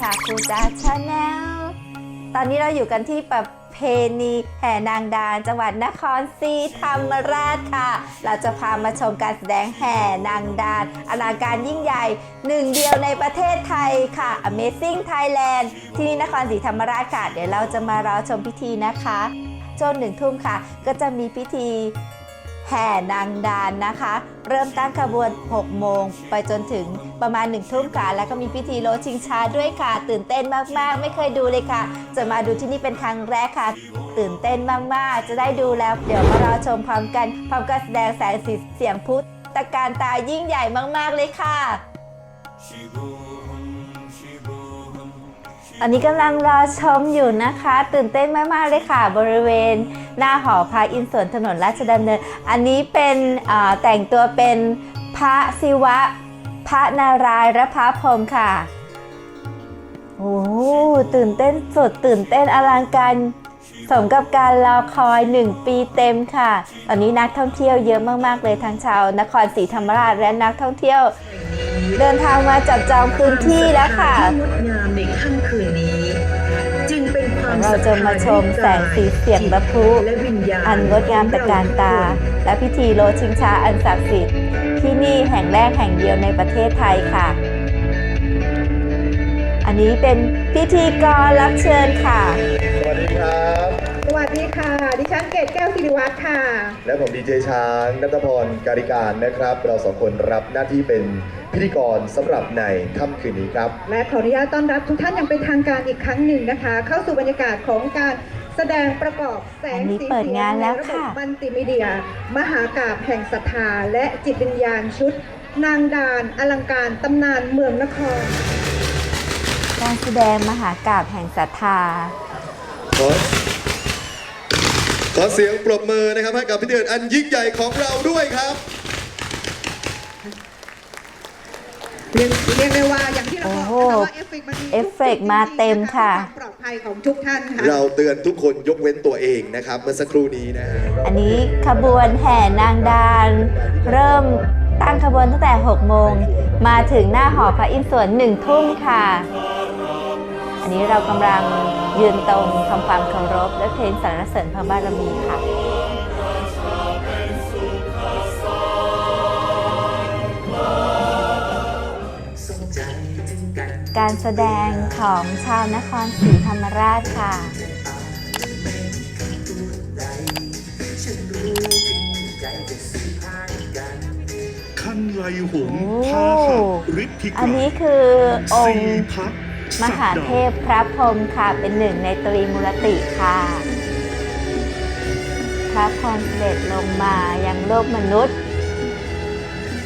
ชาคูจาชาแนลตอนนี้เราอยู่กันที่ประเพณีแห่นางดานจังหวัดนครศรีธรรมราชค่ะ เราจะพามาชมการแสดงแห่นางดานอลังการยิ่งใหญ่หนึ่งเดียวในประเทศไทยค่ะ Amazing Thailand ที่นี่นครศรีธรรมราชค่ะ เดี๋ยวเราจะมารอชมพิธีนะคะจนหนึ่งทุ่มค่ะ ก็จะมีพิธี แห่นางดานนะคะ เริ่มตั้งขบวน 6 โมง ไปจนถึงประมาณ 1 ทุ่มค่ะ แล้วก็มีพิธีโลชิงช้าด้วยค่ะ ตื่นเต้นมากๆ ไม่เคยดูเลยค่ะ จะมาดูที่นี่เป็นครั้งแรกค่ะ ตื่นเต้นมากๆ จะได้ดูแล้ว เดี๋ยวมารอชมพร้อมกัน พร้อมการแสดงแสงสีเสียงพุทธตการตายิ่งใหญ่มาก ๆ เลยค่ะ ตอนนี้กำลังรอชมอยู่นะคะ ตื่นเต้นมาก ๆ เลยค่ะ บริเวณหน้าหอพระอินทร์สวนถนนราชดำเนิน อันนี้เป็นแต่งตัวเป็นพระศิวะ พระนารายณ์และพระพรหมค่ะ โอ้ตื่นเต้นสดตื่นเต้นอลังการสมกับการรอคอย 1 ปีเต็มค่ะ ตอนนี้นักท่องเที่ยวเยอะมาก ๆ เลยทั้งชาว นครศรีธรรมราชและนักท่องเที่ยว เดินทางมาจับจองพื้นที่แล้วค่ะ ในค่ำคืนนี้ จึงเป็นความเราจะมาชมแสงสีเสียงและพลุและวิญญาณอันงดงามตระการตา และพิธีโลชิงช้าอันศักดิ์สิทธิ์ที่นี่แห่งแรกแห่งเดียวในประเทศไทยค่ะ อันนี้เป็นพิธีกรรับเชิญค่ะ ค่ะ ดิฉันเกตแก้วสิริวัฒน์ค่ะ และผมดีเจช้างนัทพรการิการนะครับ เราสองคนรับหน้าที่เป็นพิธีกรสำหรับในค่ำคืนนี้ครับ และขออนุญาตต้อนรับทุกท่านอย่างเป็นทางการอีกครั้งหนึ่งนะคะ เข้าสู่บรรยากาศของการแสดงประกอบแสงอันนี้สีเปิดเสียงานงแล้วในระบบค่ะ มัลติมีเดีย มหากาบแห่งศรัทธาและจิตวิญญาณชุด นางดาน อลังการตำนานเมืองนคร การแสดงมหากาบแห่งศรัทธา ขอข อเสียงปรบมือนะครับให้กับพิธีกรอันยิ่งใหญ่ของเราด้วยครับ เรียกเรียกได้ว่าอย่างที่เราบอกโอ้นะคะโหว่าเอฟเฟกต์มันมีเอฟเฟกต์มาเต็มค่ะเพื่อความปลอดภัยของทุกท่านค่ะ เราเตือนทุกคนยกเว้นตัวเองนะครับ เมื่อสักครู่นี้นะฮะ อันนี้ขบวนแห่นางดานเริ่มตั้งขบวนตั้งแต่ 6 โมง มาถึงหน้าหอพระอินทร์สวน1ทุ่มค่ะอั นนี้เรากำลังยืนตรงทำความเคารพและเพลงสรรเสริญพระบารมีค่ะการแสดงของชาวนครศรีธรรมราชค่ะ คันไลหงโอ้พาหะฤทธิกอันนี้คือองค์สีพัก มหาเทพพระพรหมค่ะ เป็นหนึ่งในตรีมูลติค่ะ พระพรหมเสด็จลงมายังโลกมนุษย์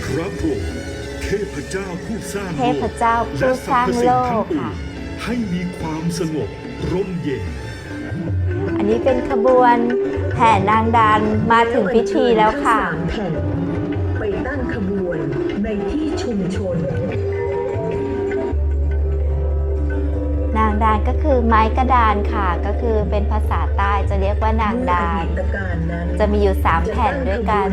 พระพรหมเทพเจ้าผู้สร้างเทพเจ้าผู้สร้างโลกค่ะให้มีความสงบร่มเย็น อันนี้เป็นขบวนแห่นางดานมาถึงพิธีแล้วค่ะสามแผ่นไปตั้งขบวนในที่ชุมชนางดานก็คือไม้กระดานค่ะ ก็คือเป็นภาษาใต้จะเรียกว่านางดานเมื่ออดีตการนั้นจะมีอยู่ 3 แผ่นด้วยกัน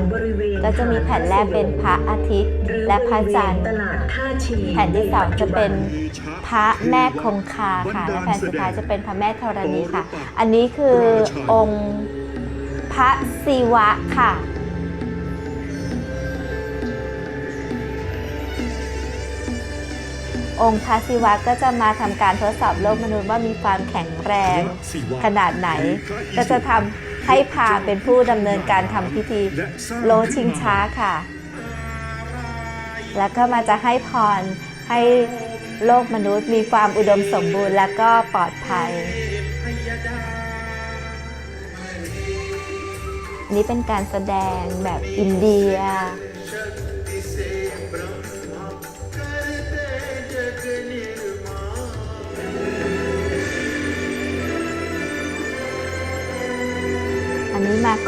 ก็จะมีแผ่นแรกเป็นพระอาทิตย์ และพระจันทร์ตลาดท่าชีแผ่นที่สองจะเป็นมีชะพระแม่คงคาค่ะและแผ่นสุดท้ายจะเป็นพระแม่ธรณีค่ะ อันนี้คือองค์พระศิวะค่ะ องค์พระศิวะก็จะมาทำการทดสอบโลกมนุษย์ว่ามีความแข็งแรงพระศิวะขนาดไหน ก็จะทำให้พาเป็นผู้ดำเนินการทำพิธีและสร้างโลชิงช้าค่ะ แล้วก็มาจะให้พรให้โลกมนุษย์มีความอุดมสมบูรณ์และก็ปลอดภัยอันนี้เป็นการแสดงแบบอินเดีย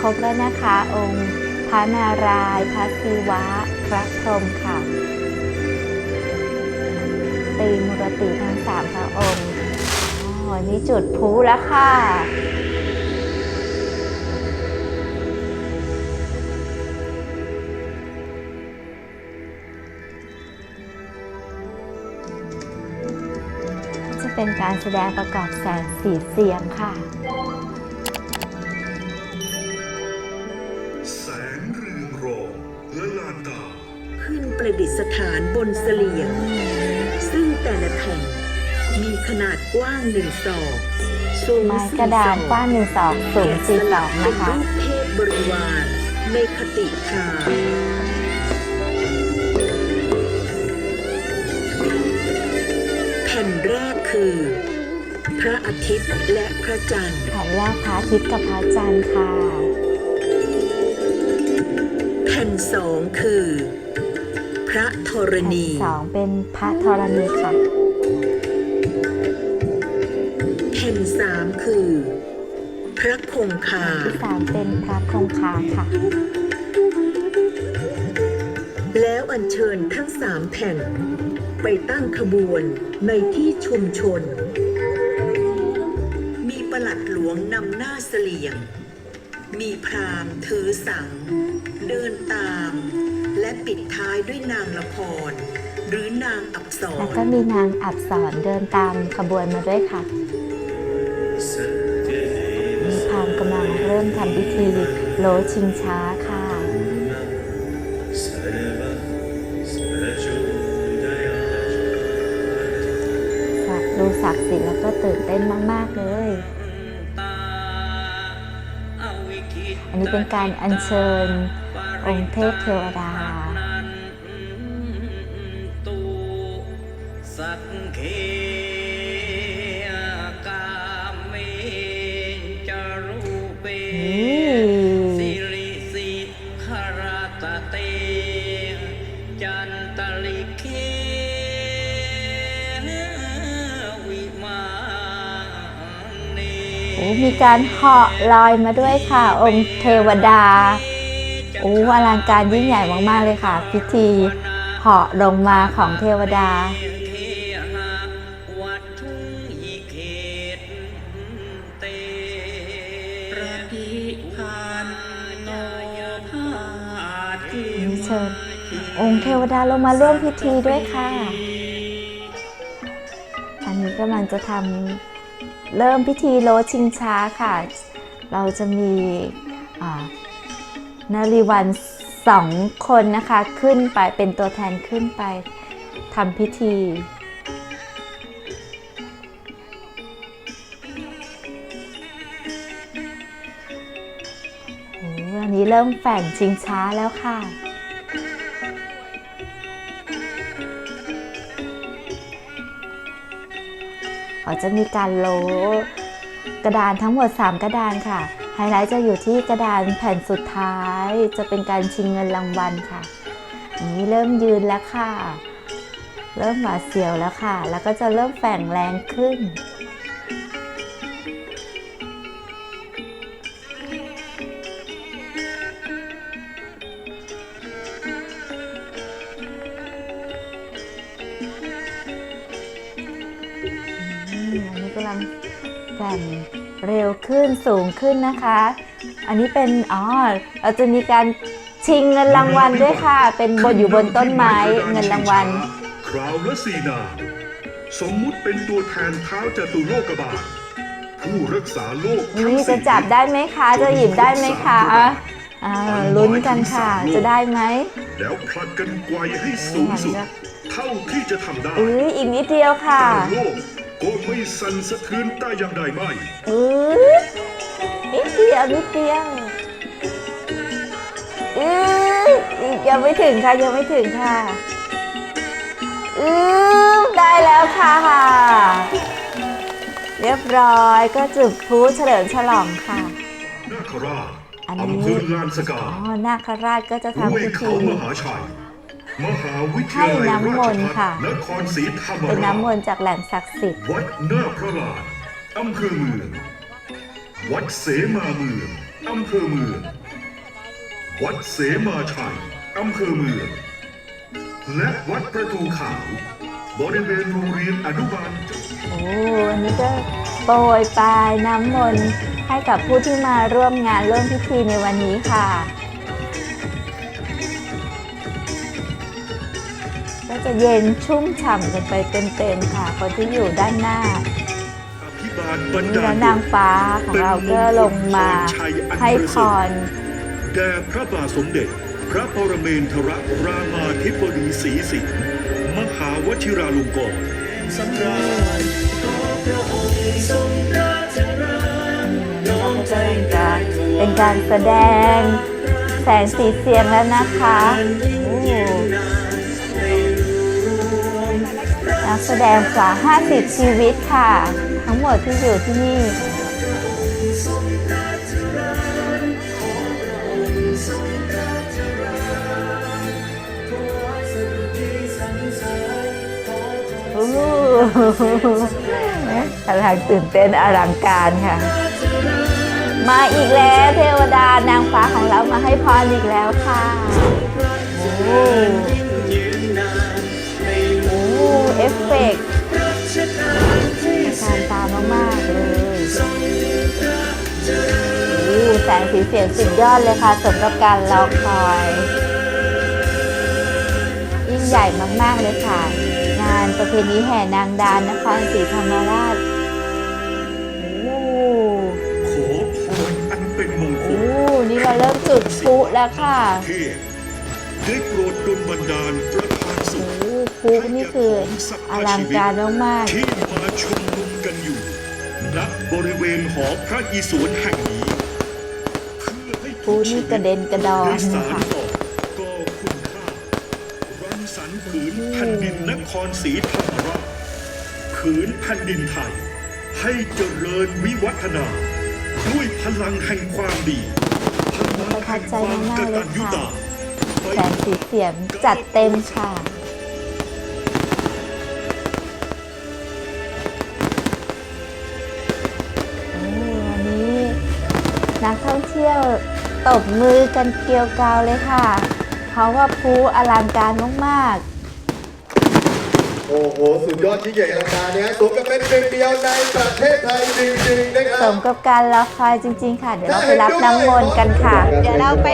รบแล้วนะคะ องค์พระนารายณ์พระศิวะ พระพรหมค่ะตีมุรติทั้งสามพระองค์อ๋อนี่จุดพลุแล้วค่ะจะเป็นการแสดงประกอบแสงสีเสียงค่ะ ประดิษฐานบนเสลียง ซึ่งแต่ละแผ่นมีขนาดกว้างหนึ่งศอกสูงไม้สี่กระดานศอกกว้างหนึ่งศอกสูงแกะสี่สศลัอกเป็นะนคะรูปเทพบริวารในคติคาแผ่นแรกคือ พระอาทิตย์และพระจันทร์ แผ่นแรกพระอาทิตย์กับพระจันทร์ค่ะ แผ่นสองคือพ ระธรแผ่นณีสองเป็นพระธรณีค่ะแผ่นสามคือ พระคงคาที่สามเป็นพระคงคาค่ะ แล้วอัญเชิญทั้งสามแผ่น ไปตั้งขบวนในที่ชุมชน มีประหลัดหลวงนำหน้าเสลียง มีพราหมณ์ถือสัง เดินตาม และปิดท้ายด้วยนางละคร หรือนางอับสแล้วก็มีนางอับสรเดินตามขบวนมาด้วยค่ะ มีพรามกำลังเริ่มทำพิธีโลชิงช้าค่ะ ดูศักดิ์สิทธิ์แล้วก็ตื่นเต้นมาก ๆ เลย อันนี้เป็นการอัญเชิญองค์เทพเทวดา สักเคกามเมจารูเปนี่สิริสิขราตเต จันตลิเควิมาเนโอ้มีการเหาะลอยมาด้วยค่ะ องค์เทวดาโอ้อลังการยิ่งใหญ่มาก ๆ เลยค่ะ พิธีเหาะลงมาของเทวดา องค์เทวดาลงมาร่วมพิธีด้วยค่ะ อันนี้กำลังจะทำเริ่มพิธีโลชิงช้าค่ะ เราจะมีนารีวันสองคนนะคะขึ้นไปเป็นตัวแทนขึ้นไปทำพิธีอันนี้เริ่มแฝงชิงช้าแล้วค่ะ เขาจะมีการโลกระดานทั้งหมด 3 กระดานค่ะ ไฮไลท์จะอยู่ที่กระดานแผ่นสุดท้าย จะเป็นการชิงเงินรางวัลค่ะนนี้เริ่มยืนแล้วค่ะ เริ่มหวาดเสียวแล้วค่ะ แล้วก็จะเริ่มแฝงแรงขึ้น กำลังแกว่งเร็วขึ้นสูงขึ้นนะคะ อันนี้เป็นอ๋อเราจะมีการชิงเงินรางวัลด้วยค่ะ เป็นบนอยู่บนต้นไม้เงินรางวัล คราวละสี่นางสมมุติเป็นตัวแทนเท้าจตุโลกบาลผู้รักษาโลกทั้งนี่จะสี่จับได้ไหมคะ จะหยิบได้ไหมคะอ่าลุ้นกันค่ะ จะได้ไหมแล้วผลัดกันไกวให้สูงสุด เท่าที่จะทำได้ อุ้ยอีกนิดเดียวค่ะแต่โลก ก็ไม่สั่นสะเทือนได้อย่างใดไม่อือนิดเดียวนิดเดียวอืออีกยังไม่ถึงค่ะยังไม่ถึงค่ะอือได้แล้วค่ะ เรียบร้อยก็จุดพลุเฉลิมฉลองค่ะนาคราชอันนี้อำเภอลานสกาอ๋อนาคราชก็จะทำพิเขาธีมหาชัย มหาวิทยาลัยให้น้ำมราชนต์ภัฏค่ะนครศรีธรรมเป็นราน้ำมชนต์จากแหล่งศักดิ์สิทธิ์วัดหน้าพระลานอำเภอเมือง วัดเสมาเมืองอำเภอเมือง วัดเสมาชัยอำเภอเมือง และวัดประตูขาว บริเวณโรงเรียนอนุบาล โอ้อันนี้ก็โปรยปลายน้ำมนต์ให้กับผู้ที่มาร่วมงานร่วมพิธีในวันนี้ค่ะ ก็จะเย็นชุ่มฉ่ำกันไปเต็มๆค่ะ คนที่อยู่ด้านหน้าาสบันนี่ดาแล้ลวนางฟ้าของเราก็ลงมาให้พรแด่พระบาทสมเด็จ พระปรเมนทรรามาธิบดีศรีสิงห์มหาวชิราลงกรณ์สำราญขอพระองค์ทรงพระเจริญน้อมใจกันเป็นการแสดงแสงสีเสียงแล้วนะคะ โอ้ นักแสดงกว่า 50 ชีวิตค่ะ ทั้งหมดที่อยู่ที่นี่โอ้โหกำลังตื่นเต้นอลังการค่ะ มาอีกแล้วเทวดานางฟ้าของเรามาให้พรอีกแล้วค่ะโอ้โหโอ้โห เอฟเฟกต์การตามมาก ๆ เลยแสงสีเสียงสุดยอดเลยค่ะสมกับการรอคอย ยิ่งใหญ่มาก ๆ เลยค่ะ งานประเพณีแห่นางดานนครศรีธรรมราชโอ้ขอพรอันเป็นมงคโอ้ลนี่เราเริ่มจุดพลุแล้วค่ะได้โปรดดลบันดาลประ ทานสุโอ้ขพลุนี่คืออลังการมากที่มาชุมนุมกันอยู่ณบริเวณหอพระอิศวรแห่งนี้เพื่อให้ๆพลุนี่กระเด็นกระดอนได้สาค่ะรต่อก็คุณค่ารังสรรค์ผืนแผ่นดินนครศรีธรรมราชผืนแผ่นดินไทย ให้เจริญวิวัฒนา ด้วยพลังแห่งความดีพลังแห่งความกตัญญูตาแสงสีเสียงจัดเต็มค่ะ เที่ยวตบมือกันเกลียวกราวเลยค่ะ เพราะว่าพลุอลังการมากๆโอ้โห สุดยอดยิ่งใหญ่อลังการเนี่ยสมกับเป็นหนึ่งเดียวในประเทศไทยจริงๆนะคสรับมกับการรอคอยจริง ๆ ค่ะ เดี๋ยวเราไปรับน้ำมนต์กันค่ะ เดี๋ยวเราไป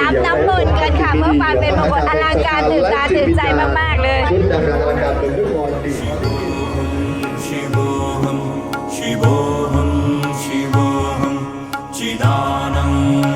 รับน้ำมนต์กันค่ะ เพื่อความเป็นมงคลอลังการตื่นตาตื่นใจมากๆเลย ชุดอลังการเป็นน ஞானம்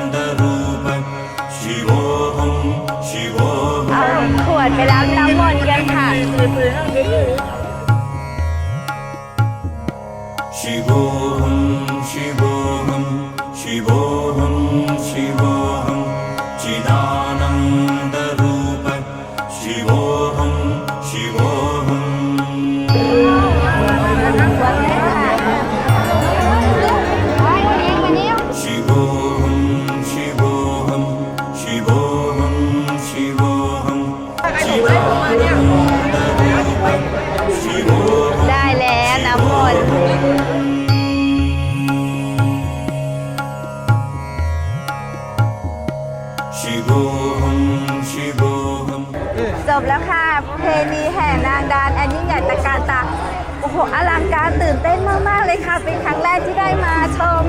ลังการตื่นเต้นมาก ๆ เลยค่ะ เป็นครั้งแรกที่ได้มาชม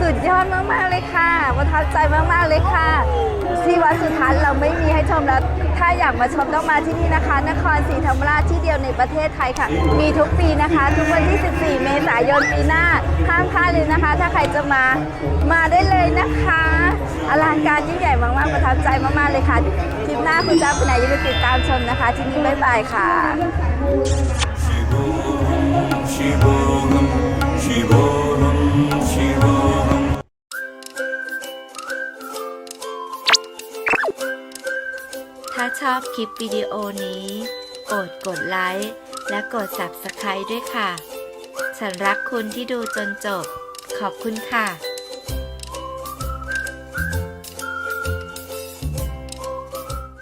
สุดยอดมาก ๆ เลยค่ะ ประทับใจมาก ๆ เลยค่ะ ที่วัดสุทัศน์เราไม่มีให้ชมแล้ว ถ้าอยากมาชมต้องมาที่นี่นะคะ นครศรีธรรมราชที่เดียวในประเทศไทยค่ะ มีทุกปีนะคะ ทุกวันที่ 14 เมษายนปีหน้า ห้ามพลาดเลยนะคะ ถ้าใครจะมา มาได้เลยนะคะ อลังการยิ่งใหญ่มาก ๆ ประทับใจมาก ๆ เลยค่ะ คลิปหน้าคุณจ้าคุณนายอย่าลืมติดตามชมนะคะ ที่นี่บ๊ายบายค่ะ ถ้าชอบคลิปวิดีโอนี้ โปรดกดไลค์ และกด Subscribe ด้วยค่ะ ฉันรักคุณที่ดูจนจบ ขอบคุณค่ะ